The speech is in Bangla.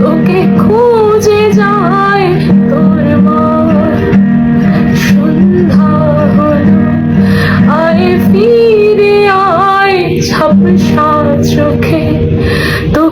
তোকে খুঁজে যায় তোর মা সন্ধ্যা হলো আয় ফিরে আয় ঝাপসা চোখে। তো